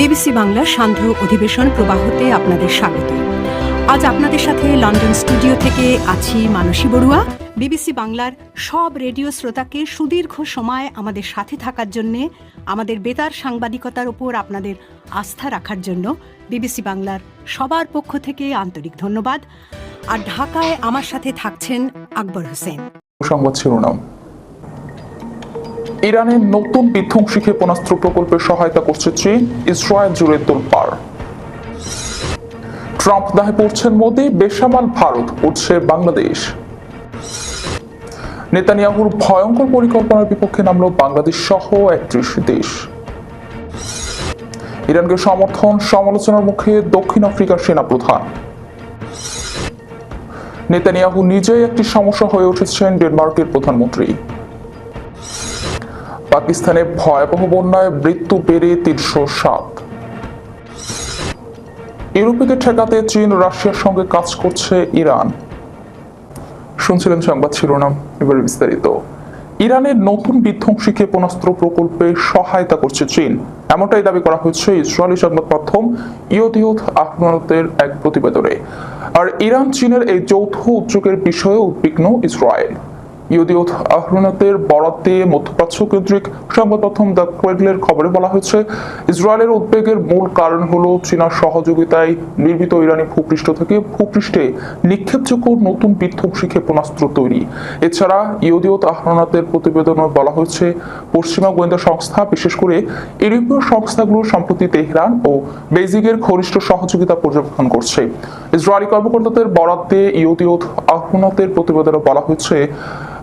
BBC বাংলার সান্ধ্য অধিবেশন প্রবাহতে আপনাদের স্বাগত। আজ আপনাদের সাথে লন্ডন স্টুডিও থেকে আছি মানসী বড়ুয়া। বিবিসি বাংলার সব রেডিও শ্রোতাকে সুদীর্ঘ সময় আমাদের সাথে থাকার জন্যে, আমাদের বেতার সাংবাদিকতার উপর আপনাদের আস্থা রাখার জন্য বিবিসি বাংলার সবার পক্ষ থেকে আন্তরিক ধন্যবাদ। আর ঢাকায় আমার সাথে থাকছেন আকবর হোসেন। সংবাদ শিরোনাম। ইরানের নতুন বিধ্বংসী ক্ষেপণাস্ত্র প্রকল্পে সহায়তা করছে চীন, ইসরায়েল জুড়ে তোলপাড়। ট্রাম্প দাহে পড়ছেন মোদি, বেসামাল ভারত, উঠছে বাংলাদেশ। নেতানিয়াহুর ভয়ঙ্কর পরিকল্পনার বিপক্ষে নামল বাংলাদেশ সহ একত্রিশ দেশ। ইরানকে সমর্থন, সমালোচনার মুখে দক্ষিণ আফ্রিকার সেনাপ্রধান। নেতানিয়াহু নিজেই একটি সমস্যা হয়ে উঠেছেন ডেনমার্কের প্রধানমন্ত্রী। পাকিস্তানে ভয়াবহ বন্যায় মৃত্যু বেড়ে তিনশো সাত। ইউরোপীকে ঠেকাতে চীন, রাশিয়ার সঙ্গে কাজ করছে ইরান। শুনছিলেন সংবাদ শিরোনাম, এবার বিস্তারিত। ইরানের নতুন বিধ্বংসী ক্ষেপণাস্ত্র প্রকল্পে সহায়তা করছে চীন। এমনটাই দাবি করা হয়েছে ইসরায়েলি সংবাদ মাধ্যম ইয়দিউথ আহমদের এক প্রতিবেদনে। আর ইরান, চীনের এই যৌথ উদ্যোগের বিষয়ে উদ্বিগ্ন ইসরায়েল। ইউদিউথ আহরনাতের বরাত মধ্যপ্রাচ্য কেন্দ্রিক সংবাদ মাধ্যম দ্য ক্রেডলের খবরে বলা হয়েছে, ইসরায়েলের উদ্বেগের মূল কারণ হলো চীনার সহযোগিতায় নির্মিত ইরানি ভূপৃষ্ঠ থেকে ভূপৃষ্ঠে নিক্ষেপযোগ্য নতুন বিধ্বংসী ক্ষেপণাস্ত্র তৈরি। এছাড়া ইউদিউথ আহরনাতের প্রতিবেদনে বলা হয়েছে, পশ্চিমা গোয়েন্দা সংস্থা, বিশেষ করে ইউরোপীয় সংস্থাগুলো সম্প্রতি তেহরান ও বেজিংয়ের ঘনিষ্ঠ সহযোগিতা পর্যবেক্ষণ করছে। ইসরায়েলি কর্মকর্তাদের বরাত দিয়ে ইউদিউথ আহরনাতের প্রতিবেদনে বলা হয়েছে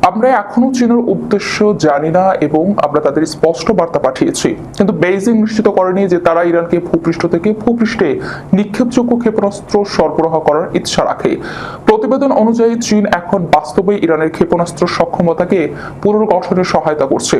আমরা এখনও চীনের উদ্দেশ্য জানি না এবং আমরা তাদের স্পষ্ট বার্তা পাঠিয়েছি। কিন্তু বেইজিং নিশ্চিত করেনি যে তারা ইরানকে ভূপৃষ্ঠ থেকে ভূপৃষ্ঠে নিক্ষেপযোগ্য ক্ষেপণাস্ত্র সরবরাহ করার ইচ্ছা রাখে। প্রতিবেদন অনুযায়ী চীন এখন বাস্তবে ইরানের ক্ষেপণাস্ত্র সক্ষমতাকে পুনর্গঠনে সহায়তা করছে।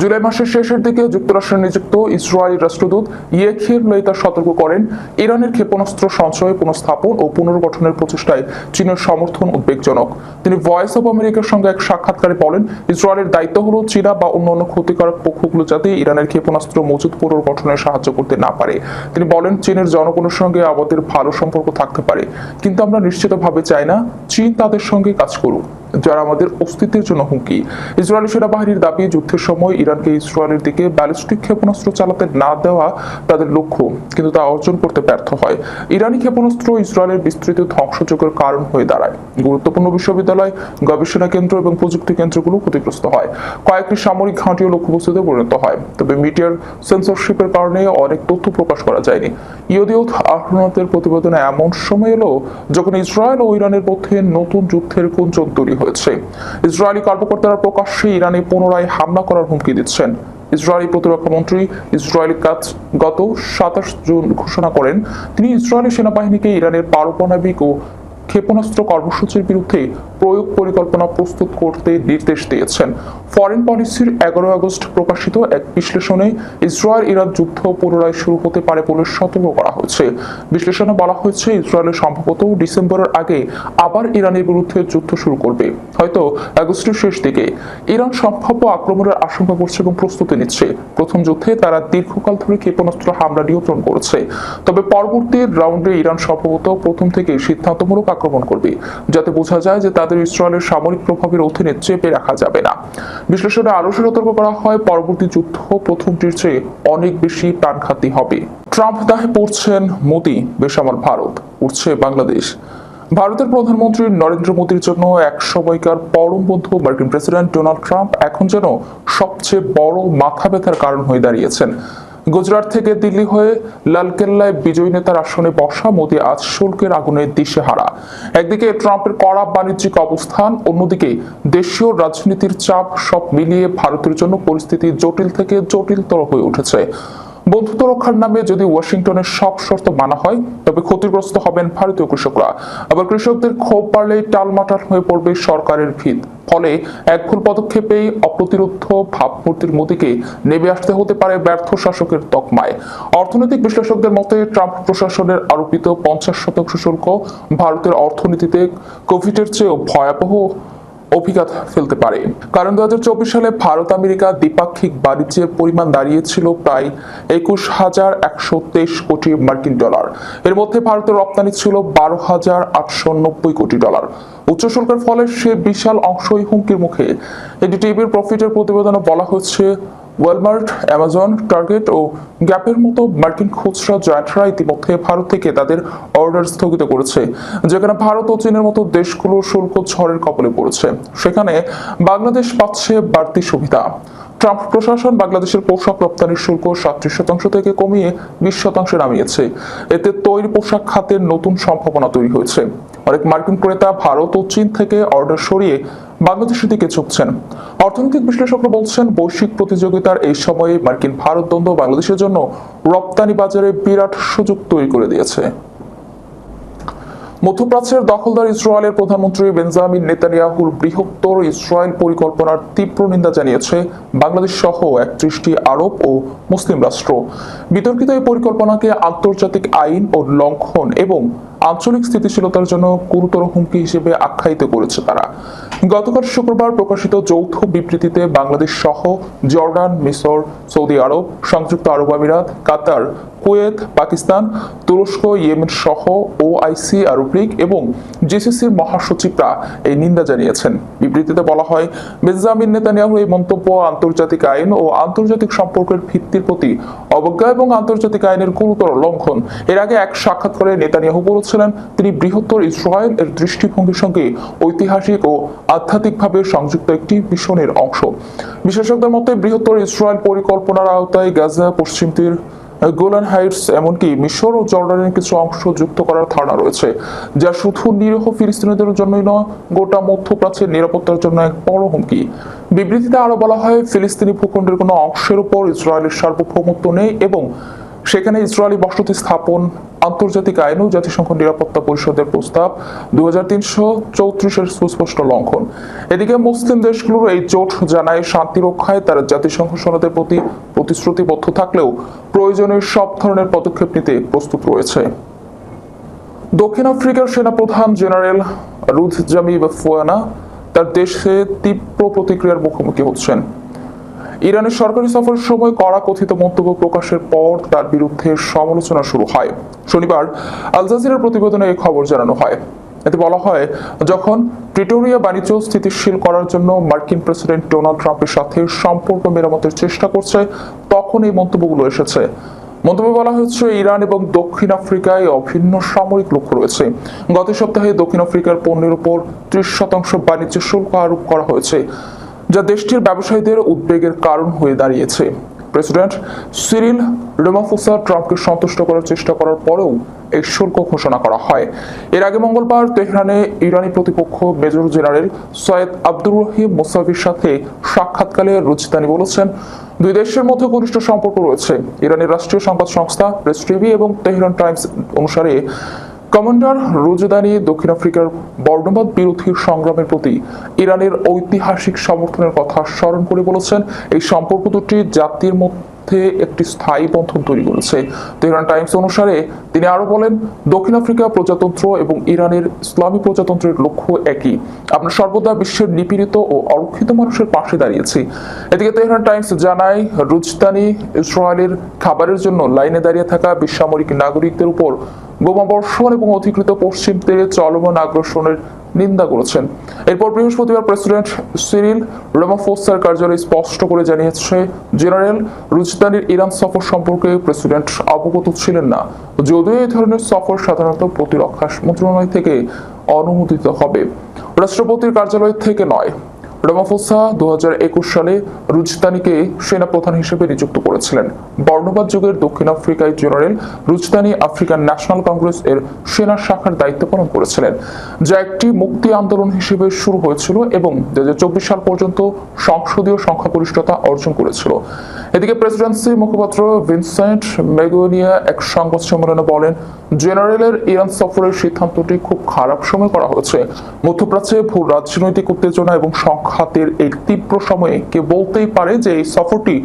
জুলাই মাসের শেষের দিকে যুক্তরাষ্ট্রের নিযুক্ত ইসরায়েলি রাষ্ট্রদূত ইয়েখির লেইতা সতর্ক করেন, ইরানের ক্ষেপণাস্ত্র সঞ্চয়, পুনঃস্থাপন ও পুনর্গঠনের প্রচেষ্টায় চীনের সমর্থন উদ্বেগজনক। তিনি ভয়েস অব আমেরিকার সঙ্গে এক সাক্ষাৎকারে বলেন, ইসরায়েলের দায়িত্ব হলো চীনা বা অন্যান্য ক্ষতিকারক পক্ষগুলো যাতে ইরানের ক্ষেপণাস্ত্র মজুদ পুনর্গঠনে সাহায্য করতে না পারে। তিনি বলেন, চীনের জনগণের সঙ্গে আমাদের ভালো সম্পর্ক থাকতে পারে, কিন্তু আমরা নিশ্চিতভাবে চাই না চীন তাদের সঙ্গে কাজ করুক। যারা আমাদের অস্তিত্বের জন্য হুমকি। ইসরায়েলি সেনাবাহিনীর দাবি, যুদ্ধের সময় ইরানকে ইসরায়েলের দিকে ব্যালিস্টিক ক্ষেপণাস্ত্র চালাতে না দেওয়া তাদের লক্ষ্য, কিন্তু তা অর্জন করতে ব্যর্থ হয়। ইরানি ক্ষেপণাস্ত্র ইসরায়েলের বিস্তৃত ধ্বংসযোগের কারণ হয়ে দাঁড়ায়। গুরুত্বপূর্ণ বিশ্ববিদ্যালয়, গবেষণা কেন্দ্র এবং প্রযুক্তি কেন্দ্রগুলো ক্ষতিগ্রস্ত হয়। কয়েকটি সামরিক ঘাঁটিও লক্ষ্যবস্তুতে পরিণত হয়। তবে মিডিয়ার সেন্সরশিপের কারণে অনেক তথ্য প্রকাশ করা যায়নি। ইয়দিউথ আহ্লাদের প্রতিবেদনে এমন সময় এলো, যখন ইসরায়েল ও ইরানের মধ্যে নতুন যুদ্ধের গুঞ্জন তৈরি হয়েছে। ইসরায়েলি কর্মকর্তারা প্রকাশ্যে ইরানে পুনরায় হামলা করার হুমকি দিচ্ছেন। ইসরায়েলি প্রতিরক্ষা মন্ত্রী ইসরায়েলি কাজ গত সাতাশ জুন ঘোষণা করেন, তিনি ইসরায়েলি সেনাবাহিনীকে ইরানের পারমাণবিক ও ক্ষেপণাস্ত্র কর্মসূচির বিরুদ্ধে প্রয়োগ পরিকল্পনা প্রস্তুত করতে নির্দেশ দিয়েছেন। ফরেন পলিসির এগারো আগস্ট প্রকাশিত এক বিশ্লেষণে ইসরায়েল ইরান যুদ্ধ পুনরায় শুরু হতে পারে বলে সতর্ক করা হয়েছে। বিশ্লেষণে বলা হয়েছে ইসরায়েলের সম্ভবত ডিসেম্বরের আগে আবার ইরানের বিরুদ্ধে যুদ্ধ শুরু করবে। হয়তো আগস্টের শেষ দিকে। ইরান সম্ভাব্য আক্রমণের আশঙ্কা করছে এবং প্রস্তুতি নিচ্ছে। প্রথম যুদ্ধে তারা দীর্ঘকাল ধরে ক্ষেপণাস্ত্র হামলা নিয়ন্ত্রণ করেছে। তবে পরবর্তী রাউন্ডে ইরান সম্ভবত প্রথম থেকে সিদ্ধান্তমূলক আক্রমণ করবে, যাতে বোঝা যায় যে তাদের ইসরায়েলের সামরিক প্রভাবের অধীনে চেপে রাখা যাবে না। বিশ্লেষণে আরও সতর্ক করা হয়, পরবর্তী যুদ্ধ প্রথমটির চেয়ে অনেক বেশি প্রাণঘাতী হবে। ট্রাম্প দাহে পড়ছেন মোদি, বেসামাল ভারত উঠছে বাংলাদেশ। ভারতের প্রধানমন্ত্রী নরেন্দ্র মোদীর জন্য এক সময়কার পরম বন্ধু মার্কিন প্রেসিডেন্ট ডোনাল্ড ট্রাম্প এখন যেন সবচেয়ে বড় মাথা ব্যথার কারণ হয়ে দাঁড়িয়েছেন। গুজরাট থেকে দিল্লি হয়ে লালকেল্লায় বিজয়ী নেতার আসনে বসা মোদী আজ শুল্কের আগুনে দিশেহারা। একদিকে ট্রাম্পের কড়া বাণিজ্যিক অবস্থান, অন্যদিকে দেশীয় রাজনীতির চাপ সব মিলিয়ে ভারতের জন্য পরিস্থিতি জটিল থেকে জটিলতর হয়ে উঠেছে। বন্ধুত্ব রক্ষার নামে যদি ওয়াশিংটনের সব শর্ত মানা হয়, তবে ক্ষতিগ্রস্ত হবেন ভারতীয় কৃষকরা। আবার কৃষকদের ক্ষোভ বাড়লেই টালমাটাল হয়ে পড়বে সরকারের ভিত। ফলে এক ভুল পদক্ষেপেই অপ্রতিরোধ ভাবমূর্তির মোদীকে নেমে আসতে হতে পারে ব্যর্থ শাসকের তকমায়। অর্থনৈতিক বিশ্লেষকদের মতে, ট্রাম্প প্রশাসনের আরোপিত পঞ্চাশ শতাংশ শুল্ক ভারতের অর্থনীতিতে কোভিডের চেয়েও ভয়াবহ অভিঘাত ফেলতে পারে। কারণ দুহাজার চব্বিশ সালে ভারত আমেরিকা দ্বিপাক্ষিক বাণিজ্যের পরিমাণ দাঁড়িয়েছিল প্রায় একুশ হাজার একশো তেইশ কোটি মার্কিন ডলার। এর মধ্যে ভারতের রপ্তানি ছিল বারো হাজার আটশো নব্বই কোটি ডলার। উচ্চ শুল্কের ফলে সে বিশাল অংশই হুমকির মুখে। এটি টিভির প্রফিটের প্রতিবেদনে বলা হচ্ছে ওয়েলমার্ট অ্যামাজন টার্গেট ও গ্যাপের মতো মার্কিন খুচরা জয়েন্টরা ইতিমধ্যে ভারত থেকে তাদের অর্ডার স্থগিত করেছে, যেখানে ভারত ও চীনের মতো দেশগুলো শুল্ক ঝড়ের কবলে পড়েছে। সেখানে বাংলাদেশ পাচ্ছে বাড়তি সুবিধা। ট্রাম্প প্রশাসন বাংলাদেশের পোশাক রপ্তানির শুল্ক সাতত্রিশ শতাংশ থেকে কমিয়ে বিশ শতাংশে নামিয়েছে। এতে তৈরি পোশাক খাতের নতুন সম্ভাবনা তৈরি হয়েছে। অনেক মার্কিন ক্রেতা ভারত ও চীন থেকে অর্ডার সরিয়ে বাংলাদেশের দিকে ঝুঁকছেন। অর্থনৈতিক বিশ্লেষকরা বলছেন, বৈশ্বিক প্রতিযোগিতার এই সময়ে মার্কিন ভারত দ্বন্দ্ব বাংলাদেশের জন্য রপ্তানি বাজারে বিরাট সুযোগ তৈরি করে দিয়েছে। মধ্যপ্রাচ্যের দখলদার ইসরায়েলের প্রধানমন্ত্রী বেঞ্জামিন নেতানিয়াহুর বৃহত্তর ইসরায়েল পরিকল্পনার তীব্র নিন্দা জানিয়েছে বাংলাদেশ সহ একত্রিশটি আরব ও মুসলিম রাষ্ট্র। বিতর্কিত এই পরিকল্পনাকে আন্তর্জাতিক আইন ও লঙ্ঘন এবং আঞ্চলিক স্থিতিশীলতার জন্য গুরুতর হুমকি হিসেবে আখ্যায়িত করেছে তারা। গতকাল শুক্রবার প্রকাশিত যৌথ বিবৃতিতে বাংলাদেশ সহ জর্ডান, মিসর, সৌদি আরব, সংযুক্ত আরব আমিরাত, কাতার, কুয়েত, পাকিস্তান, তুরস্ক, ইয়েমেন সহ ওআইসি আরব লীগ এবং জিসিসির মহাসচিবরা এই নিন্দা জানিয়েছেন। বিবৃতিতে বলা হয়, বেঞ্জামিন নেতানিয়াহু এই মন্তব্য আন্তর্জাতিক আইন ও আন্তর্জাতিক সম্পর্কের ভিত্তির প্রতি অবজ্ঞা এবং আন্তর্জাতিক আইনের গুরুতর লঙ্ঘন। এর আগে এক সাক্ষাৎকারে নেতানিয়াহু বলেছিলেন, তিনি বৃহত্তর ইসরায়েল এর দৃষ্টিভঙ্গির সঙ্গে ঐতিহাসিক ও আধ্যাত্মিকভাবে সংযুক্ত একটি মিশনের অংশ। বিশেষজ্ঞদের মতে, বৃহত্তর ইসরায়েল পরিকল্পনার আওতায় গাজা, পশ্চিম তীর গোলান হাইটস এমনকি মিশর ও জর্ডানের কিছু অংশ যুক্ত করার ধারণা রয়েছে, যা শুধু নিরীহ ফিলিস্তিনিদের জন্যই নয়, গোটা মধ্যপ্রাচ্যের নিরাপত্তার জন্য এক বড় হুমকি। বিবৃতিতে আরও বলা হয়, ফিলিস্তিনি ভূখণ্ডের কোনো অংশের উপর ইসরায়েলের সার্বভৌমত্ব নেই এবং সেখানে ইসরায়েলি বসতি স্থাপন, আন্তর্জাতিক আইন ও জাতিসংঘ নিরাপত্তা পরিষদের প্রস্তাব দু হাজার তিনশো সুস্পষ্ট লঙ্ঘন। এদিকে মুসলিম দেশগুলোর এই জোট জানায় শান্তি রক্ষায় তারা জাতিসংঘ সনদের প্রতি প্রতিশ্রুতিবদ্ধ থাকলেও প্রয়োজনীয় সব ধরনের পদক্ষেপ নিতে প্রস্তুত রয়েছে। দক্ষিণ আফ্রিকার সেনাপ্রধান জেনারেল রুথ জামি ফুয়ানা তার দেশে তীব্র প্রতিক্রিয়ার মুখোমুখি হচ্ছেন। ইরানের সরকারি সফরের সময় কড়া কথিত মন্তব্য প্রকাশের পর তার বিরুদ্ধে সমালোচনা শুরু হয়। শনিবার আল জাজিরার প্রতিবেদনে এই খবর জানানো হয়। এতে বলা হয়, যখন প্রিটোরিয়া বাণিজ্য স্থিতিশীল করার জন্য মার্কিন প্রেসিডেন্ট ডোনাল্ড ট্রাম্পের সাথে সম্পর্ক মেরামতের চেষ্টা করছে, তখন এই মন্তব্যগুলো এসেছে। মন্তব্যে বলা হচ্ছে, ইরান এবং দক্ষিণ আফ্রিকায় অভিন্ন সামরিক লক্ষ্য রয়েছে। গত সপ্তাহে দক্ষিণ আফ্রিকার পণ্যের উপর ত্রিশ শতাংশ বাণিজ্য শুল্ক আরোপ করা হয়েছে। যা দেশটির ব্যবসায়ীদের উদ্বেগের কারণ হয়ে দাঁড়িয়েছে। প্রেসিডেন্ট সিরিল রেমাফোসা ট্রাম্পকে সন্তুষ্ট করার চেষ্টা করার পরেও এই শুল্ক ঘোষণা করা হয়। এর আগে মঙ্গলবার তেহরানে ইরানি প্রতিপক্ষ major general Syed Abdur Rahim Mousavi সাথে সাক্ষাৎকালে রুজদানি বলেছেন, দুই দেশের মধ্যে ঘনিষ্ঠ সম্পর্ক রয়েছে। ইরানের রাষ্ট্রীয় সংবাদ সংস্থা প্রেস টিভি এবং তেহরান টাইমস অনুসারে কমান্ডার রুজদানি দক্ষিণ আফ্রিকার বর্ণবাদ বিরোধী সংগ্রামের প্রতি ইরানের ঐতিহাসিক সমর্থনের কথা স্মরণ করে বলেছেন। এই সম্পর্ক দুটি জাতির মধ্যে একটি স্থায়ী বন্ধন তৈরি করেছে। তেহরান টাইমস অনুসারে তিনি আরও বলেন, দক্ষিণ আফ্রিকা প্রজাতন্ত্র এবং ইরানের ইসলামী প্রজাতন্ত্রের লক্ষ্য একই। আমরা সর্বদা বিশ্বের নিপীড়িত ও অরক্ষিত মানুষের পাশে দাঁড়িয়েছি। এদিকে তেহরান টাইমস জানায়, রুজদানি ইসরায়েলের খাবারের জন্য লাইনে দাঁড়িয়ে থাকা বেসামরিক নাগরিকদের উপর বোমা বর্ষণ এবং অধিকৃত পশ্চিম তীরে চলমান আগ্রাসনের নিন্দা করেছেন। এরপর বৃহস্পতিবার প্রেসিডেন্ট সিরিল রেমাফোসার কার্যালয় স্পষ্ট করে জানিয়েছে, জেনারেল, রুজদানির ইরান সফর সম্পর্কে প্রেসিডেন্ট অবগত ছিলেন না। যদিও এই ধরনের সফর সাধারণত প্রতিরক্ষা মন্ত্রণালয় থেকে অনুমোদিত হবে। রাষ্ট্রপতির কার্যালয় থেকে নয়। রামাফোসা দু সালে রুজদানিকে সেনাপ্রধান হিসেবে নিযুক্ত করেছিলেন। বর্ণবাদ যুগের দক্ষিণ আফ্রিকায় general Rudzani African National Congress এর সেনা শাখার দায়িত্ব পালন করেছিলেন, যা একটি মুক্তি আন্দোলন হিসেবে শুরু হয়েছিল এবং দু হাজার চব্বিশ সাল পর্যন্ত সংসদীয় সংখ্যাগরিষ্ঠতা অর্জন করেছিল। এদিকে প্রেসিডেন্সি মুখপাত্র ভিনসেন্ট মেগোনিয়া এক সংবাদ সম্মেলনে বলেন, জেনারেলের ইরান সফরের সিদ্ধান্তটি খুব খারাপ সময় করা হয়েছে। মধ্যপ্রাচ্যে ভূ রাজনৈতিক উত্তেজনা এবং সংঘাতের এই তীব্র সময়ে কে বলতেই পারে যে এই সফরটি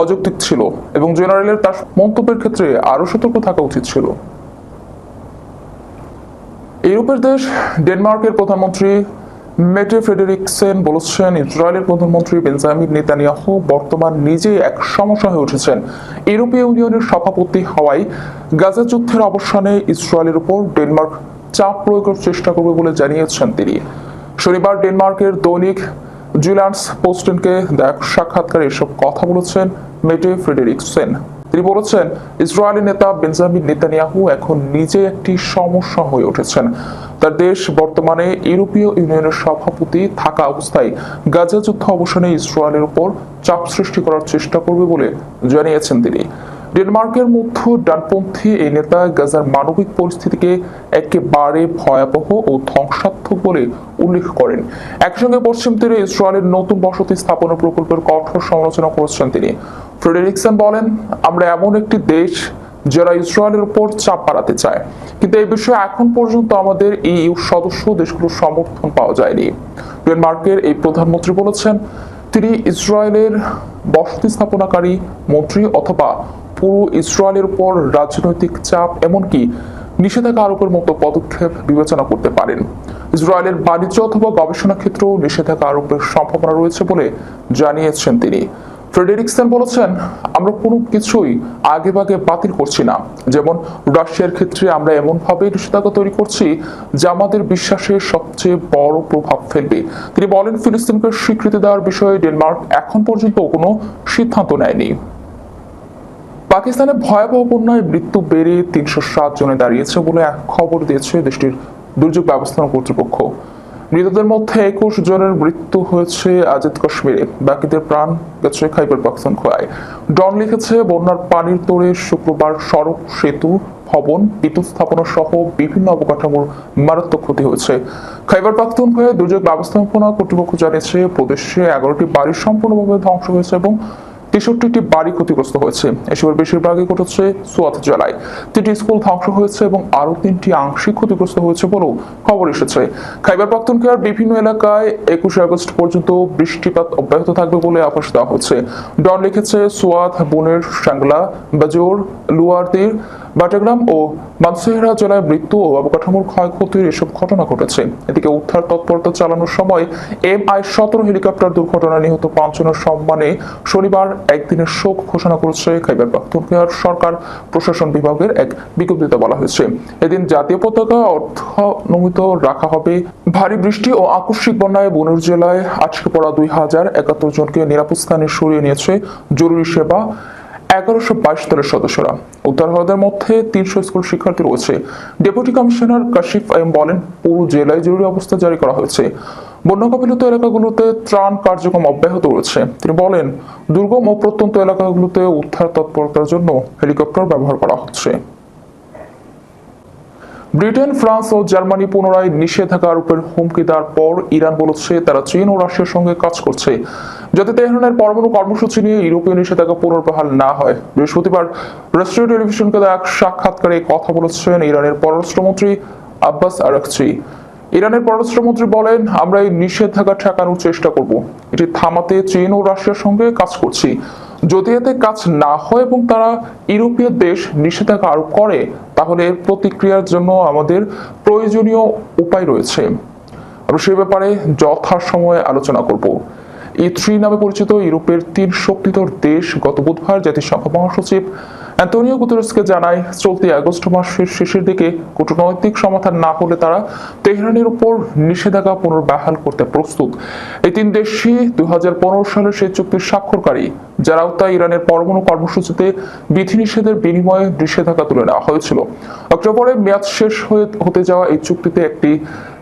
অযৌক্তিক ছিল এবং জেনারেলের তার মন্তব্যের ক্ষেত্রে আরও সতর্ক থাকা উচিত ছিল। ইউরোপের দেশ ডেনমার্কের প্রধানমন্ত্রী মেটে ফ্রেডেরিকসেন বলেছেন, ইসরায়েলের প্রধানমন্ত্রী বেঞ্জামিন নেতানিয়াহু বর্তমান নিজে এক সমস্যা হয়ে উঠেছেন। ইউরোপীয় ইউনিয়নের সভাপতি হওয়ায় গাজা যুদ্ধের অবসানে ইসরায়েলের উপর ডেনমার্ক চাপ প্রয়োগের চেষ্টা করবে বলে জানিয়েছেন তিনি। শনিবার ডেনমার্কের দৈনিক জুলিয়ান্স পোস্টেনকে দেখ সাক্ষাৎকারে এসব কথা বলেছেন মেটে ফ্রেডেরিকসেন। তিনি বলেছেন, ইসরায়েলি নেতা বেঞ্জামিন নেতানিয়াহু এখন নিজে একটি সমস্যা হয়ে উঠেছেন। তার দেশ বর্তমানে ইউরোপীয় ইউনিয়নের সভাপতি থাকা অবস্থায় গাজা যুদ্ধ অবসানে ইসরায়েলের উপর চাপ সৃষ্টি করার চেষ্টা করবে বলে জানিয়েছেন তিনি। ডেনমার্কের মধ্য ডানপন্থী এই নেতা গাজার মানবিক পরিস্থিতিকে একেবারে ভয়াবহ ও ধ্বংসাত্মক বলে উল্লেখ করেন। একসঙ্গে পশ্চিম তীরে ইসরায়েলের নতুন বসতি স্থাপনের প্রকল্পের কঠোর সমালোচনা করেছেন তিনি। ফ্রেডেরিকসন বলেন, আমরা এমন একটি দেশ যারা ইসরায়েলের উপর চাপ বাড়াতে চায়। কিন্তু এই বিষয়ে এখন পর্যন্ত আমাদের ইউ সদস্য দেশগুলোর সমর্থন পাওয়া যায়নি। ডেনমার্কের এই প্রধানমন্ত্রী বলেছেন, তিনি ইসরায়েলের বসতি স্থাপনাকারী মন্ত্রী অথবা পুরো ইসরায়েলের উপর রাজনৈতিক চাপ, এমনকি নিষেধাজ্ঞা আরোপের মতো পদক্ষেপ বিবেচনা করতে পারেন। ইসরায়েলের বাণিজ্য অথবা গবেষণা ক্ষেত্রেও নিষেধাজ্ঞা আরোপের সম্ভাবনা রয়েছে বলে জানিয়েছেন তিনি। ফ্রেডেরিকসন বলেছেন, আমরা কোনো কিছুই আগে ভাগে বাতিল করছি না। যেমন রাশিয়ার ক্ষেত্রে আমরা এমনভাবে নিষেধাজ্ঞা তৈরি করছি যা আমাদের বিশ্বাসের সবচেয়ে বড় প্রভাব ফেলবে। তিনি বলেন, ফিলিস্তিনকে স্বীকৃতি দেওয়ার বিষয়ে ডেনমার্ক এখন পর্যন্ত কোনো সিদ্ধান্ত নেয়নি। পাকিস্তানে ভয়াবহ বন্যায় মৃত্যু বেড়ে তিনশো সাত জনে দাঁড়িয়েছে বলে এক খবর দিয়েছে দেশটির দুর্যোগ ব্যবস্থাপনা কর্তৃপক্ষ। মৃতদের মধ্যে একুশ জনের মৃত্যু হয়েছে আজাদ কাশ্মীরে। বাকিদের প্রাণ গেছে খাইবার পাখতুনখোয়ায় ডন লিখেছে, বন্যার পানির তোড়ে শুক্রবার সড়ক, সেতু, ভবন বিদ্যুৎ স্থাপনা সহ বিভিন্ন অবকাঠামোর মারাত্মক ক্ষতি হয়েছে। খাইবার পাখতুনখোয়ায় দুর্যোগ ব্যবস্থাপনা কর্তৃপক্ষ জানিয়েছে, প্রদেশে এগারোটি বাড়ি সম্পূর্ণভাবে ধ্বংস হয়েছে এবং তেষট্টিটি বাড়ি ক্ষতিগ্রস্ত হয়েছে। এসবের বেশিরভাগই ঘটেছে সোয়াত জেলায়। তিনটি স্কুল ধ্বংস হয়েছে এবং আরও তিনটি আংশিক ক্ষতিগ্রস্ত হয়েছে বলেও খবর এসেছে। খাইবার পাখতুনখোয়ার বিভিন্ন এলাকায় একুশে আগস্ট পর্যন্ত বৃষ্টিপাত অব্যাহত থাকবে বলে আভাস দেওয়া হচ্ছে ডন লিখেছে সোয়াত বনের, সাংলা, বাজোর, লুয়ারদের বাটাগ্রাম ও মানসেহরা জেলায় মৃত্যু ও অবকাঠামোর ক্ষয়ক্ষতির এসব ঘটনা ঘটেছে। এদিকে উদ্ধার তৎপরতা চালানোর সময় এম আই সতেরো হেলিকপ্টার দুর্ঘটনায় নিহত পাঁচজনের সম্মানে শনিবার একদিনের শোক ঘোষণা করেছে খাইবার পাখতুনখোয়ার সরকার, প্রশাসন বিভাগের এক বিজ্ঞপ্তিতে বলা হয়েছে। এদিন জাতীয় পতাকা অর্থনমিত রাখা হবে। ভারী বৃষ্টি ও আকস্মিক বন্যায় বনুর জেলায় আটকে পড়া দুই হাজার একাত্তর জনকে নিরাপদ স্থানে সরিয়ে নিয়েছে জরুরি সেবা এগারোশো বাইশ দলের সদস্যরা। উদ্ধার ভারতের মধ্যে তিনশো স্কুল শিক্ষার্থী রয়েছে। ডেপুটি কমিশনার কাশিফ এম বলেন, পুরো জেলায় জরুরি অবস্থা জারি করা হয়েছে। বন্যা কবলিত এলাকাগুলোতে ত্রাণ কার্যক্রম অব্যাহত রয়েছে। তিনি বলেন, দুর্গম ও প্রত্যন্ত এলাকাগুলোতে উদ্ধার তৎপরতার জন্য হেলিকপ্টার ব্যবহার করা হচ্ছে। ব্রিটেন, ফ্রান্স ও জার্মানি পুনরায় নিষেধাজ্ঞা আরোপের হুমকি দেওয়ার পর ইরান বলেছে তারা চীন ও রাশিয়ার সঙ্গে কাজ করছে, যাতে তেহরানের পরমাণু কর্মসূচি নিয়ে ইউরোপীয় নিষেধাজ্ঞা পুনর্বহাল না হয়। বৃহস্পতিবার রাষ্ট্রীয় টেলিভিশনকে এক সাক্ষাৎকারে কথা বলেছেন ইরানের পররাষ্ট্রমন্ত্রী আব্বাস আরাকচি। ইরানের পররাষ্ট্রমন্ত্রী বলেন, আমরা এই নিষেধাজ্ঞা ঠেকানোর চেষ্টা করব। এটি থামাতে চীন ও রাশিয়ার সঙ্গে কাজ করছি। যদি এতে কাজ না হয় এবং তারা ইউরোপীয় দেশ নিষেধাজ্ঞা আরোপ করে, তাহলে এর প্রতিক্রিয়ার জন্য আমাদের প্রয়োজনীয় উপায় রয়েছে। আমরা সে ব্যাপারে যথাসময়ে আলোচনা করব। ই থ্রি নামে পরিচিত ইউরোপের তিন শক্তিধর দেশ গত বুধবার জাতিসংঘ মহাসচিব অ্যান্টোনিও গুতেরেসকে জানায়, চলতি আগস্ট মাসের শেষের দিকে কূটনৈতিক সমাধান না হলে তারা তেহরানের উপর নিষেধাজ্ঞা পুনর্বহাল করতে প্রস্তুত। এই তিন দেশই দুই সালে সেই চুক্তির স্বাক্ষরকারী যার আওতায় ইরানের পরমাণু কর্মসূচিতে বিধিনিষেধের বিনিময়ে নিষেধাজ্ঞা তুলে নেওয়া হয়েছিল। অক্টোবরে মেয়াদ শেষ হয়ে হতে যাওয়া এই চুক্তিতে একটি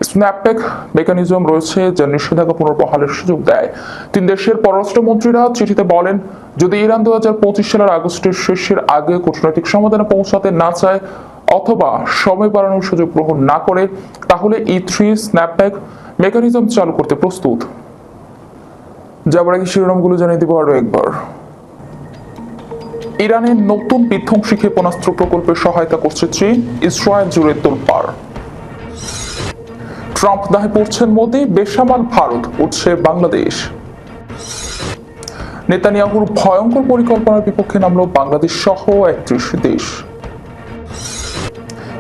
স্ন্যাপব্যাক মেকানিজম রয়েছে, যা নিষেধাজ্ঞা পুনর্বহালের সুযোগ দেয়। তিন দেশের পররাষ্ট্রমন্ত্রীরা চিঠিতে বলেন, যদি ইরান দুই হাজার পঁচিশ সালের আগস্টের শেষের আগে কূটনৈতিক সমাধানে পৌঁছাতে না চায় অথবা সময় বাড়ানোর সুযোগ গ্রহণ না করে, তাহলে ই থ্রি স্ন্যাপব্যাক মেকানিজম চালু করতে প্রস্তুত। যাবার আগে শিরোনামগুলো জানিয়ে দিব আরও একবার। ইরানের নতুন বিধ্বংসী ক্ষেপণাস্ত্র প্রকল্পে সহায়তা করছে চীন, ইসরায়েল জুড়ে তোলপাড়। ট্রাম্প দাহে পড়ছেন মোদী, বেসামাল ভারত, উঠছে বাংলাদেশ। নেতানিয়াহুর ভয়ঙ্কর পরিকল্পনার বিপক্ষে নামলো বাংলাদেশ সহ একত্রিশ দেশ।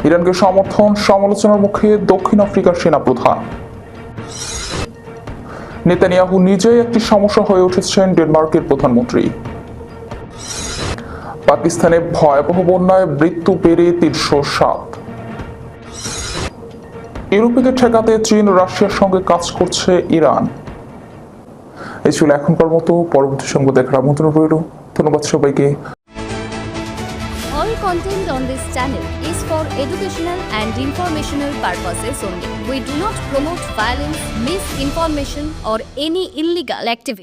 ইরানকে সমর্থন, সমালোচনার মুখে দক্ষিণ আফ্রিকার সেনাপ্রধান। নেতানিয়াহু নিজেই একটি সমস্যা হয়ে উঠেছেন ডেনমার্কের প্রধানমন্ত্রী। পাকিস্তানে ভয়াবহ বন্যায় মৃত্যু বেড়ে তিনশো সাত। ইউরোপীকে ঠেকাতে চীন, রাশিয়ার সঙ্গে কাজ করছে ইরান। এই ছিল এখনকার মতো পরবর্তী সংবাদ দেখার আমন্ত্রণ রইল ধন্যবাদ সবাইকে All content on this channel is for educational and informational purposes only. We do not promote violence, misinformation, or any illegal activity.